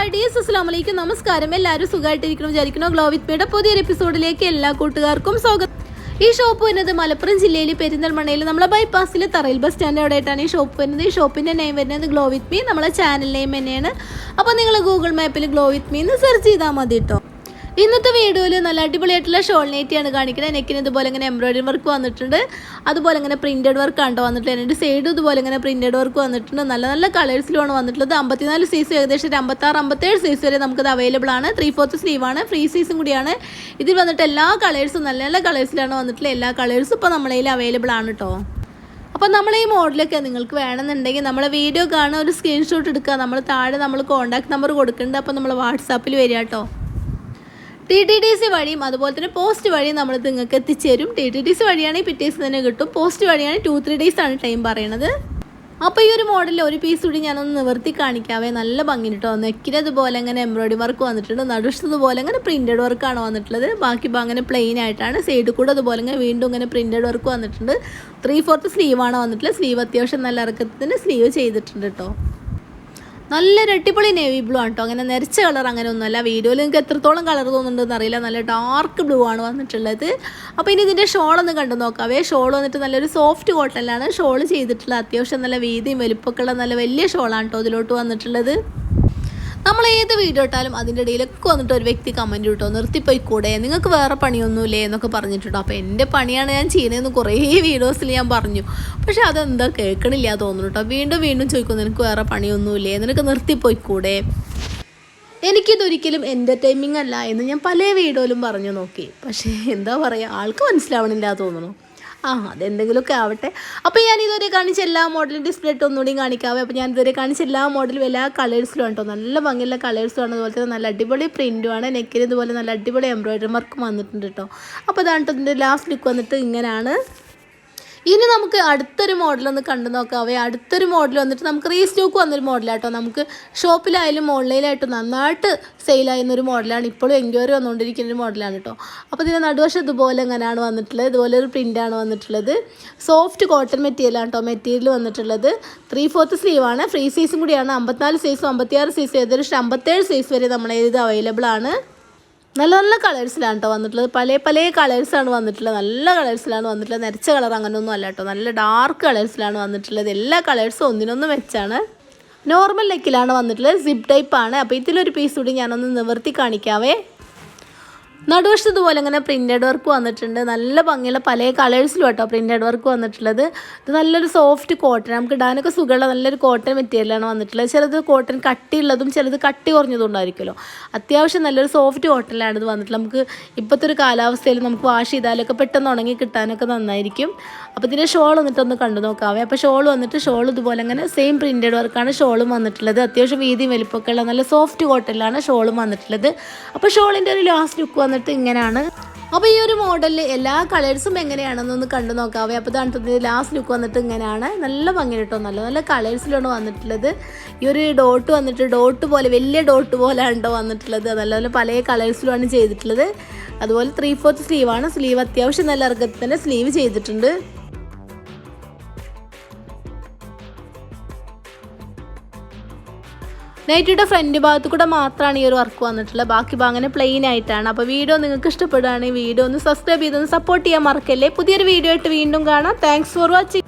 Hi ഡിയസ് വലൈക്കും നമസ്കാരം. എല്ലാവരും സുഖമായിട്ടിരിക്കണം വിചാരിക്കണം ഗ്ലോ വിത്ത് മീയുടെ പുതിയൊരു എപ്പിസോഡിലേക്ക് എല്ലാ കൂട്ടുകാർക്കും സ്വാഗതം. ഈ ഷോപ്പ് വരുന്നത് മലപ്പുറം ജില്ലയിൽ പെരിന്തൽമണ്ണയിൽ നമ്മളെ ബൈപ്പാസിൽ തറയിൽ ബസ് സ്റ്റാൻഡ് അവിടെയായിട്ടാണ് ഈ ഷോപ്പ് വരുന്നത്. ഈ ഷോപ്പിന്റെ നെയിം വരുന്നത് ഗ്ലോ വിത്ത് മീ നമ്മളെ ചാനൽ നെയിം തന്നെയാണ്. അപ്പോൾ നിങ്ങൾ ഗൂഗിൾ മാപ്പിൽ ഗ്ലോ വിത്ത് മീ എന്ന് സെർച്ച് ചെയ്താൽ മതി കേട്ടോ ഇന്നത്തെ വീഡിയോയിൽ നല്ല അടിപൊളിയായിട്ടുള്ള ഷോൾ നെറ്റിയാണ് കാണിക്കുന്നത്. നെക്കിന് ഇതുപോലെ ഇങ്ങനെ എംബ്രോയിഡറി വർക്ക് വന്നിട്ടുണ്ട്. അതുപോലെ ഇങ്ങനെ വർക്ക് കണ്ടോ വന്നിട്ടുള്ളത് എന്റെ സൈഡ് ഇതുപോലെ ഇങ്ങനെ പ്രിന്റഡ് വർക്ക് വന്നിട്ടുണ്ട്. നല്ല നല്ല കളേഴ്സിലുമാണ് വന്നിട്ടുള്ളത്. അമ്പത്തിനാല് സൈസ് ഏകദേശം ഒരു അമ്പത്താറ് അമ്പത്തേഴ് സൈസ് വരെ നമുക്കത് അവൈലബിൾ ആണ്. ത്രീ ഫോർത്ത് ആണ്. ഫ്രീ സൈസും കൂടിയാണ്. ഇതിൽ വന്നിട്ട് എല്ലാ കളേഴ്സും നല്ല നല്ല കളേഴ്സിലാണ് വന്നിട്ടുള്ളത്. എല്ലാ കളേഴ്സും ഇപ്പോൾ നമ്മളെ അവൈലബിൾ ആണ് കേട്ടോ അപ്പോൾ നമ്മൾ ഈ മോഡലൊക്കെ നിങ്ങൾക്ക് വേണമെന്നുണ്ടെങ്കിൽ നമ്മളെ വീഡിയോ കാണുക. ഒരു സ്ക്രീൻഷോട്ട് എടുക്കുക. നമ്മൾ താഴെ നമ്മൾ കോൺടാക്ട് നമ്പർ കൊടുക്കുന്നുണ്ട്. അപ്പോൾ നമ്മൾ വാട്സാപ്പിൽ വരിക കേട്ടോ ടി ടി ഡി സി വഴിയും അതുപോലെ തന്നെ പോസ്റ്റ് വഴിയും നമ്മൾ നിങ്ങൾക്ക് എത്തിച്ചേരും. ടി ടി ഡി സി വഴിയാണെങ്കിൽ പിറ്റേ ദിവസം തന്നെ കിട്ടും. പോസ്റ്റ് വഴിയാണെങ്കിൽ ടു ത്രീ ഡേയ്സ് ആണ് ടൈം പറയണത്. അപ്പോൾ ഈ ഒരു മോഡലിൽ ഒരു പീസ് കൂടി ഞാനൊന്ന് നിവർത്തി കാണിക്കാവേ. നല്ല ഭംഗി കേട്ടോ നെക്കിനതുപോലെ അങ്ങനെ എംബ്രോയിഡറി വർക്ക് വന്നിട്ടുണ്ട്. നടുഷതുപോലെ അങ്ങനെ പ്രിന്റഡ് വർക്കാണ് വന്നിട്ടുള്ളത്. ബാക്കി അങ്ങനെ പ്ലെയിൻ ആയിട്ടാണ്. സൈഡിൽ കൂടെ അതുപോലെ ഇങ്ങനെ വീണ്ടും ഇങ്ങനെ പ്രിന്റഡ് വർക്ക് വന്നിട്ടുണ്ട്. ത്രീ ഫോർത്ത് സ്ലീവാണ് വന്നിട്ടുള്ളത്. സ്ലീവ് അത്യാവശ്യം നല്ല ഇറക്കത്തിന് സ്ലീവ് ചെയ്തിട്ടുണ്ട് കേട്ടോ നല്ലൊരു അടിപൊളി നേവി ബ്ലൂ ആണ് കേട്ടോ അങ്ങനെ നിറച്ച കളർ അങ്ങനെ ഒന്നുമല്ല വീഡിയോയിൽ നിങ്ങൾക്ക് എത്രത്തോളം കളർ തോന്നുന്നുണ്ടെന്ന് അറിയില്ല. നല്ല ഡാർക്ക് ബ്ലൂ ആണ് വന്നിട്ടുള്ളത്. അപ്പോൾ ഇനി ഇതിന്റെ ഒന്ന് കണ്ടു നോക്കാവേ. ഷോൾ വന്നിട്ട് നല്ലൊരു സോഫ്റ്റ് കോട്ടനിലാണ് ഷോൾ ചെയ്തിട്ടുള്ളത് അത്യാവശ്യം നല്ല വീതിയും വലുപ്പമൊക്കെ ഉള്ള നല്ല വലിയ ഷോളാണ് കേട്ടോ ഇതിലോട്ട് വന്നിട്ടുള്ളത്. നമ്മൾ ഏത് വീഡിയോ ഇട്ടാലും അതിന്റെ ഇടയിലൊക്കെ വന്നിട്ട് ഒരു വ്യക്തി കമന്റ് കിട്ടോ നിർത്തിപ്പോയിക്കൂടെ? നിങ്ങൾക്ക് വേറെ പണിയൊന്നുമില്ലേ എന്നൊക്കെ പറഞ്ഞിട്ടുണ്ടോ അപ്പോൾ എന്റെ പണിയാണ് ഞാൻ ചെയ്യുന്നതെന്ന് കുറേ വീഡിയോസിൽ ഞാൻ പറഞ്ഞു. പക്ഷേ അതെന്താ കേൾക്കണില്ല തോന്നുന്നു കേട്ടോ വീണ്ടും വീണ്ടും ചോദിക്കുന്നു നിനക്ക് വേറെ പണിയൊന്നുമില്ലേ? നിനക്ക് നിർത്തിപ്പോയിക്കൂടെ? എനിക്കിതൊരിക്കലും എന്റർടൈമിങ് അല്ല എന്ന് ഞാൻ പല വീഡിയോയിലും പറഞ്ഞു നോക്കി. പക്ഷേ എന്താ പറയുക ആൾക്ക് മനസ്സിലാവണില്ല തോന്നുന്നു. ആ അതെന്തെങ്കിലുമൊക്കെ ആവട്ടെ. അപ്പോൾ ഞാൻ ഇതുവരെ കാണിച്ച എല്ലാ മോഡലും ഡിസ്പ്ലേ ഇട്ട് ഒന്നുകൂടി കാണിക്കാവേ. അപ്പോൾ ഞാൻ ഇതുവരെ കാണിച്ച എല്ലാ മോഡലും എല്ലാ കളേഴ്സിലും കേട്ടോ നല്ല ഭംഗിയുള്ള കളേഴ്സും ആണ്. അതുപോലെ തന്നെ നല്ല അടിപൊളി പ്രിന്റും ആണ്. നെക്കിന് ഇതുപോലെ നല്ല അടിപൊളി എംബ്രോയിഡറി വർക്കും വന്നിട്ടുണ്ട് കേട്ടോ. അപ്പോൾ അതാണ് ഇതിന്റെ ലാസ്റ്റ് ലുക്ക് വന്നിട്ട് ഇങ്ങനെയാണ് ഇനി നമുക്ക് അടുത്തൊരു മോഡൽ ഒന്ന് കണ്ടു അവയെ അടുത്തൊരു മോഡൽ വന്നിട്ട് നമുക്ക് റീസ്റ്റോക്ക് വന്നൊരു മോഡലാട്ടോ നമുക്ക് ഷോപ്പിലായാലും ഓൺലൈനായിട്ടും നന്നായിട്ട് സെയിലായിരുന്ന ഒരു മോഡലാണ് ഇപ്പോഴും എൻക്വയറി വന്നുകൊണ്ടിരിക്കുന്ന ഒരു മോഡലാണ് കേട്ടോ അപ്പോൾ ഇതിന്റെ നടുവശം ഇതുപോലെ എങ്ങനെയാണ് വന്നിട്ടുള്ളത്? ഇതുപോലെ ഒരു പ്രിന്റാണ് വന്നിട്ടുള്ളത്. സോഫ്റ്റ് കോട്ടൺ മെറ്റീരിയലാണ് കേട്ടോ മെറ്റീരിയൽ വന്നിട്ടുള്ളത്. ത്രീ ഫോർത്ത് സ്ലീവാണ് ഫ്രീ സൈസും കൂടിയാണ്. അമ്പത്തിനാല് സൈസും അമ്പത്തിയാറ് സൈസും ഏകദേശം അമ്പത്തേഴ് സൈസ് വരെ നമ്മളെ ഇത് അവൈലബിൾ ആണ്. നല്ല നല്ല കളേഴ്സിലാണ് കേട്ടോ വന്നിട്ടുള്ളത്. പല പല കളേഴ്സാണ് വന്നിട്ടുള്ളത്. നല്ല കളേഴ്സിലാണ് വന്നിട്ടുള്ളത്. നരച്ച കളർ അങ്ങനെയൊന്നും അല്ല കേട്ടോ നല്ല ഡാർക്ക് കളേഴ്സിലാണ് വന്നിട്ടുള്ളത്. എല്ലാ കളേഴ്സും ഒന്നിനൊന്നും വെച്ചാണ്. നോർമൽ നെക്കിലാണ് വന്നിട്ടുള്ളത്. സിപ്പ് ടൈപ്പ് ആണ് അപ്പോൾ ഇതിലൊരു പീസ് കൂടി ഞാനൊന്ന് നിവർത്തി കാണിക്കാവേ. നടുവശത്ത് ഇതുപോലെ ഇങ്ങനെ പ്രിന്റഡ് വർക്ക് വന്നിട്ടുണ്ട്. നല്ല ഭംഗിയുള്ള പല കളേഴ്സിലും കേട്ടോ പ്രിന്റഡ് വർക്ക് വന്നിട്ടുള്ളത്. ഇത് നല്ലൊരു സോഫ്റ്റ് കോട്ടൺ നമുക്ക് ഇടാനൊക്കെ സുഖമുള്ള നല്ലൊരു കോട്ടൺ മെറ്റീരിയലാണ് വന്നിട്ടുള്ളത്. ചിലത് കോട്ടൺ കട്ടിയുള്ളതും ചിലത് കട്ടി കുറഞ്ഞതും ഉണ്ടായിരിക്കുമല്ലോ അത്യാവശ്യം നല്ലൊരു സോഫ്റ്റ് കോട്ടണിലാണ് ഇത് വന്നിട്ടുള്ളത്. നമുക്ക് ഇപ്പോഴത്തെ ഒരു കാലാവസ്ഥയിൽ നമുക്ക് വാഷ് ചെയ്താലൊക്കെ പെട്ടെന്ന് ഉണങ്ങി കിട്ടാനൊക്കെ നന്നായിരിക്കും. അപ്പോൾ ഇതിന്റെ ഷോൾ വന്നിട്ട് ഒന്ന് കണ്ടു നോക്കാവേ. അപ്പോൾ ഷോൾ വന്നിട്ട് ഷോൾ ഇതുപോലെ അങ്ങനെ സെയിം പ്രിന്റഡ് വർക്കാണ് ഷോളും വന്നിട്ടുള്ളത്. അത്യാവശ്യം വീതിയും വലിപ്പമൊക്കെ ഉള്ള നല്ല സോഫ്റ്റ് കോട്ടണിലാണ് ഷോളും വന്നിട്ടുള്ളത്. അപ്പോൾ ഷോളിന്റെ ഒരു ലാസ്റ്റ് ലുക്ക് വന്നിട്ട് ഇങ്ങനെയാണ്. അപ്പോൾ ഈ ഒരു മോഡലിൽ എല്ലാ കളേഴ്സും എങ്ങനെയാണെന്നൊന്ന് കണ്ടു നോക്കാവേ. അപ്പോൾ തണുത്തത് ലാസ്റ്റ് ലുക്ക് വന്നിട്ട് ഇങ്ങനെയാണ്. നല്ല ഭംഗി കേട്ടോ നല്ല നല്ല കളേഴ്സിലാണ് വന്നിട്ടുള്ളത്. ഈ ഒരു ഡോട്ട് വന്നിട്ട് ഡോട്ട് പോലെ വലിയ ഡോട്ട് പോലെ കേട്ടോ വന്നിട്ടുള്ളത്. നല്ല നല്ല പല കളേഴ്സിലുമാണ് ചെയ്തിട്ടുള്ളത്. അതുപോലെ ത്രീ ഫോർത്ത് സ്ലീവാണ് സ്ലീവ് അത്യാവശ്യം നല്ല ഇറക്കത്തിൽ തന്നെ സ്ലീവ് ചെയ്തിട്ടുണ്ട്. നൈറ്റിയുടെ ഫ്രണ്ട് ഭാഗത്ത് കൂടെ മാത്രമാണ് ഈ ഒരു വർക്ക് വന്നിട്ടുള്ളത്. ബാക്കി അങ്ങനെ പ്ലെയിൻ ആയിട്ടാണ്. അപ്പോൾ വീഡിയോ നിങ്ങൾക്ക് ഇഷ്ടപ്പെടുകയാണെങ്കിൽ വീഡിയോ ഒന്ന് സബ്സ്ക്രൈബ് ചെയ്തൊന്ന് സപ്പോർട്ട് ചെയ്യാൻ മറക്കല്ലേ? പുതിയൊരു വീഡിയോ ആയിട്ട് വീണ്ടും കാണാം. Thanks for watching